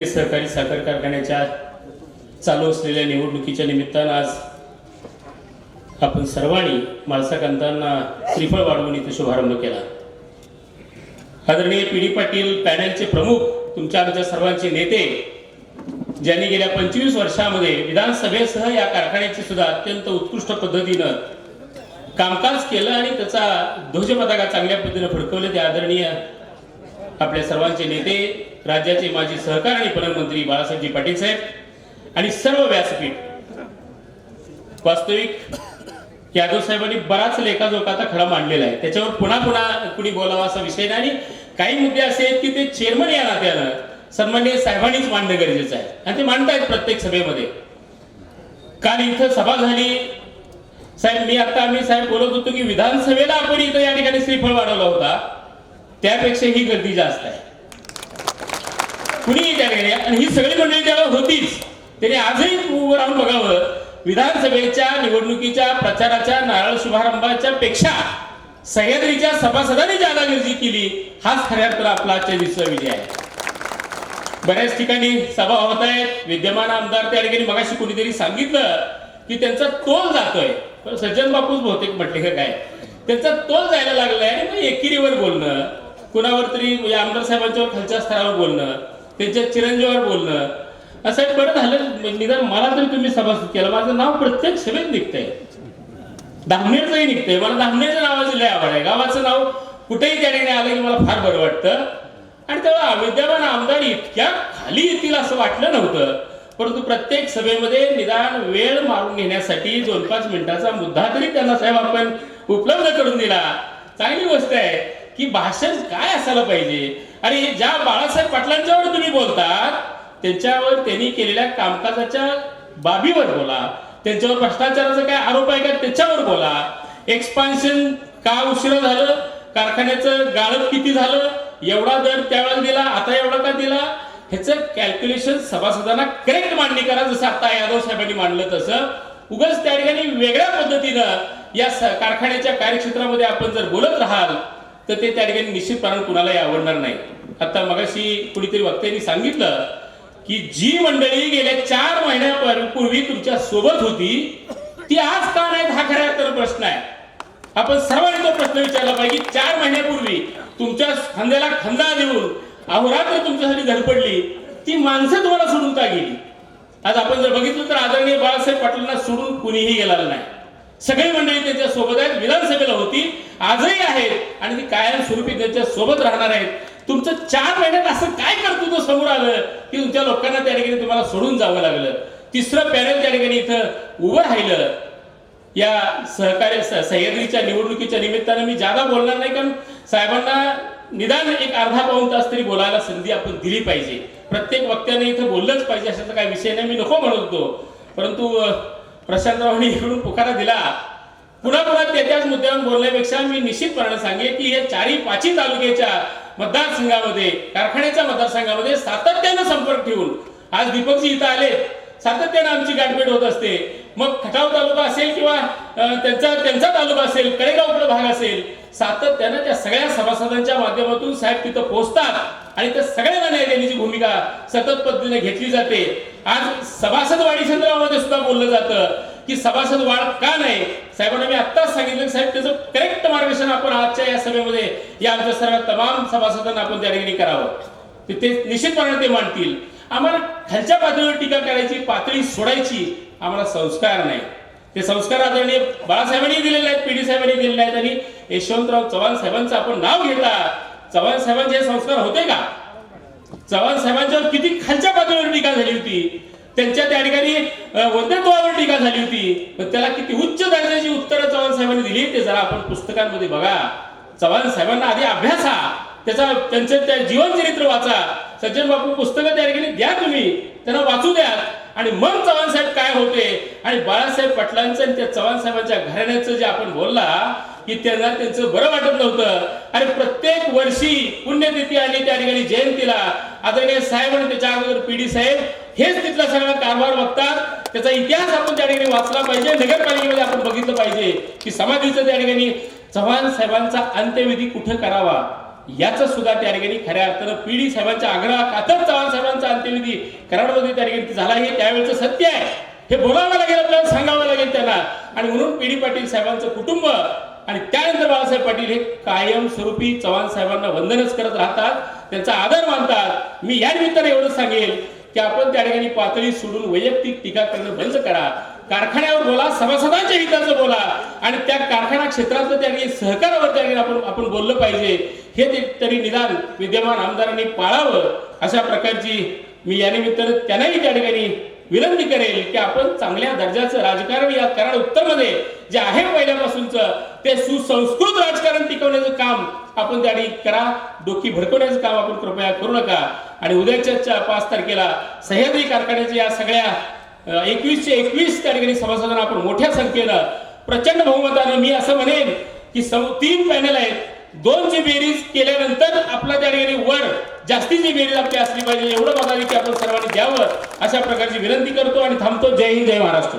सहकारी साखर कारखान्याच्या चालू असलेल्या निवडणुकीच्या निमित्तानं आज आपण सर्वांनी माळसाकांतांना श्रीफळ वाढवून इथे शुभारंभ केला. आदरणीय पी डी पाटील पॅनलचे प्रमुख तुमच्या आमच्या सर्वांचे नेते ज्यांनी गेल्या पंचवीस वर्षामध्ये विधानसभेसह या कारखान्याची सुद्धा अत्यंत उत्कृष्ट पद्धतीनं कामकाज केलं आणि त्याचा ध्वजपताका चांगल्या पद्धतीनं फडकवलं ते आदरणीय आपल्या सर्वांचे नेते राज्याचे माजी सहकार आणि प्रधानमंत्री बाळासाहेबजी पाटील साहेब आणि सर्व व्यासपीठ. वास्तविक यादव साहेबांनी बराच लेखाजोखाचा खडा मांडलेला आहे. त्याच्यावर पुन्हा पुन्हा कुणी बोलावा असा विषय नाही आणि काही मुद्दे असे आहेत की ते चेअरमन या नात्यानं सन्मान्य साहेबांनीच मांडणं गरजेचं आहे. आणि ते मांडतायत प्रत्येक सभेमध्ये. काल इथं सभा झाली. साहेब मी आता आम्ही साहेब बोलत होतो की विधानसभेला आपण इथं या ठिकाणी श्रीफळ वाढवला होता. त्यापेक्षा ही गर्दी जास्त आहे. कुणीही त्या ठिकाणी आणि ही सगळी मंडळी त्याला होतीच. त्याने आजही उभं राहून बघावं विधानसभेच्या निवडणुकीच्या प्रचाराच्या नारळ शुभारंभाच्या पेक्षा सह्याद्रीच्या सभासदांनी ज्यादा गर्दी केली हाच खऱ्या तर आपला आजच्या दिवसाचा विजय आहे. बऱ्याच ठिकाणी सभा होत आहेत. विद्यमान आमदार त्या ठिकाणी मगाशी कुणीतरी सांगितलं की त्यांचा तोल जातोय. पण सज्जन बापूच बहुतेक म्हटले का काय? त्यांचा तोल जायला लागलाय आणि मग एकिरीवर बोलणं कुणावर तरी म्हणजे आमदार साहेबांच्यावर खालच्या स्तरावर बोलणं त्यांच्या चिरंजीवावर बोलणं. असं बरं झालं. निदान मला तरी तुम्ही सभासद केलं. माझं नाव प्रत्येक सभेत निघतंय. धामनेरचंही निघतंय. मला धामणेरच्या नावाची लय आवड आहे. गावाचं नाव कुठेही त्या ठिकाणी आलं की मला फार बरं वाटतं. आणि तेव्हा विद्यमान आमदार इतक्या खाली येतील असं वाटलं नव्हतं. परंतु प्रत्येक सभेमध्ये निदान वेळ मारून घेण्यासाठी दोन पाच मिनिटाचा मुद्दा तरी त्यांना साहेब आपण उपलब्ध करून दिला. चांगली गोष्ट आहे. की भाषण काय असायला पाहिजे? आणि ज्या बाळासाहेब पाटलांच्यावर तुम्ही बोलतात त्यांच्यावर त्यांनी केलेल्या कामकाजाच्या बाबीवर बोला. त्यांच्यावर भ्रष्टाचाराचा काय आरोप आहे का त्याच्यावर बोला. एक्सपान्शन का उशिरा झालं? कारखान्याचं गाळप किती झालं? एवढा दर त्यावेळेला दिला आता एवढा का दिला? ह्याचं कॅल्क्युलेशन सभासदांना करेक्ट मांडणी करा जसं आता यादव साहेबांनी मांडलं तसं. उगाच त्या ठिकाणी वेगळ्या पद्धतीनं या कारखान्याच्या कार्यक्षेत्रामध्ये आपण जर बोलत राहाल तर ते त्या ठिकाणी निश्चितपणाने कुणालाही आवडणार नाही. आता मगाशी कुणीतरी वक्त्यांनी सांगितलं की जी मंडळी गेल्या चार महिन्यापूर्वी तुमच्यासोबत होती ती आज का नाहीत? हा खऱ्या अर्थानं प्रश्न आहे. आपण सर्वांनी तो प्रश्न विचारला पाहिजे चार महिन्यापूर्वी तुमच्या खांद्याला खांदा देऊन अहोरात्र तुमच्यासाठी धडपडली ती माणसं तुम्हाला सोडून का गेली? आज आपण जर बघितलं तर आदरणीय बाळासाहेब पाटलांना सोडून कुणीही गेलेलं नाही. सगळी मंडळी त्यांच्यासोबत आहेत विधानसभेला होती आजही आहेत आणि ती कायमस्वरूपी त्यांच्यासोबत राहणार आहेत. तुमचं चार महिन्यात असं काय कर्तृत्व समोर आलं की तुमच्या लोकांना त्या ठिकाणी तुम्हाला सोडून जावं लागलं? तिसरं पॅनल त्या ठिकाणी इथं उभं राहिलं. या सहकार्य सह्याद्रीच्या निवडणुकीच्या निमित्तानं मी जादा बोलणार नाही कारण साहेबांना निदान एक अर्धा पाऊन तास तरी बोलायला संधी आपण दिली पाहिजे. प्रत्येक वक्त्याने इथं बोललंच पाहिजे अशाचा काही विषय नाही. मी नको म्हणत होतो. परंतु प्रशांतरावांनी इकडून पुकारा दिला. पुन्हा पुन्हा त्या त्याच मुद्द्यावर बोलण्यापेक्षा मी निश्चितपणे सांगेन की हे चारही पाचही तालुक्याच्या मतदारसंघामध्ये कारखान्याच्या मतदारसंघामध्ये सातत्यानं संपर्क ठेवून आज दीपकजी इथं आले. सातत्यानं आमची गाठभेट होत असते. मग खटाव तालुका असेल किंवा त्यांचा त्यांचा तालुका असेल कडेगावकडे भाग असेल सातत्यानं त्या सगळ्या सभासदांच्या माध्यमातून साहेब तिथं पोहोचतात आणि त्या सगळ्यांना न्याय देण्याची भूमिका सतत पद्धतीने घेतली जाते. आज सभासद वाढी संदर्भामध्ये सुद्धा बोललं जातं. की सभासद वाढ का नाही? साहेबांना मी आत्ताच सांगितलं की साहेब त्याचं करेक्ट मार्गदर्शन आपण आजच्या या सभेमध्ये या आमच्या सर्व तमाम सभासदांना आपण त्या ठिकाणी करावं. ते- निश्चितपणे ते मांडतील. आम्हाला खालच्या पातळीवर टीका करायची पातळी सोडायची आम्हाला संस्कार नाही. ते संस्कार आदरणीय बाळासाहेबांनी दिलेले आहेत पीडी साहेबांनी दिलेले आहेत आणि यशवंतराव चव्हाण साहेबांचं आपण नाव घेता. चव्हाण साहेबांचे हे संस्कार होते का? चव्हाण साहेबांच्यावर किती खालच्या पातळीवर टीका झाली होती? त्यांच्या त्या ठिकाणी अ, वंदत्वावर टीका झाली होती. पण त्याला किती उच्च दर्जाची उत्तरं चव्हाण साहेबांनी दिली ते जरा आपण पुस्तकांमध्ये बघा. चव्हाण साहेबांना आधी अभ्यासा त्याचा त्यांचं त्या जीवनचरित्र वाचा. सज्जन बापू पुस्तकं त्या ठिकाणी द्या तुम्ही. त्यांना वाचू द्या. आणि मग चव्हाण साहेब काय होते? आणि बाळासाहेब पाटलांचं आणि त्या चव्हाण साहेबांच्या घराण्याचं जे आपण बोलला की त्यांना त्यांचं बरं वाटत नव्हतं. आणि प्रत्येक वर्षी पुण्यतिथी आली त्या ठिकाणी जयंतीला. आदरणीय साहेब आणि त्याच्या अगोदर पीडी साहेब हेच तिथला सगळा कारभार बघतात. त्याचा इतिहास आपण त्या ठिकाणी वाचला पाहिजे. नगरपालिकेमध्ये आपण बघितलं पाहिजे की समाधीचं त्या ठिकाणी चव्हाण साहेबांचा अंत्यविधी कुठं करावा? याच सुद्धा त्या ठिकाणी खऱ्या अर्थानं पीडी साहेबांच्या आग्रह कातर चव्हाण साहेबांचा अंत्यविधी कराडमध्ये त्या ठिकाणी झाला. हे त्यावेळेचं सत्य आहे. हे बोलावं लागेल आपल्याला सांगावं लागेल त्यांना. आणि म्हणून पीडी पाटील साहेबांचं कुटुंब आणि त्यानंतर बाळासाहेब पाटील हे कायमस्वरूपी चव्हाण साहेबांना वंदनच करत राहतात. त्यांचा आदर मानतात. मी या निमित्ताने एवढंच सांगेल. की आपण त्या ठिकाणी पातळी सोडून वैयक्तिक टीका करणं बंद करा. कारखान्यावर बोला सभासदांच्या हिताचं बोला आणि त्या कारखाना क्षेत्रातलं त्या सहकारावर त्या आपण आपण बोललं पाहिजे. हे ते तरी निदान विद्यमान आमदारांनी पाळावं अशा प्रकारची मी या त्यांनाही त्या ठिकाणी विनंती करेल की आपण चांगल्या दर्जाचं राजकारण या कराड उत्तरमध्ये जे आहे पहिल्यापासूनचं ते सुसंस्कृत राजकारण टिकवण्याचं काम आपण त्या ठिकाणी करा. डोकी भडकवण्याचं काम आपण कृपया करू नका. आणि उद्याच्या पाच तारखेला सह्याद्री कारखान्याच्या या सगळ्या एकवीसशे एकवीस त्या ठिकाणी सभासदांना आपण मोठ्या संख्येनं प्रचंड बहुमतानं मी असं म्हणेन की सम तीन पॅनल आहेत. दोनची बेरीज केल्यानंतर आपला त्या ठिकाणी वर जास्तीची बेरीज आपली असली पाहिजे एवढं बघावी की आपण सर्वांनी द्यावं अशा प्रकारची विनंती करतो आणि थांबतो. जय हिंद जय महाराष्ट्र.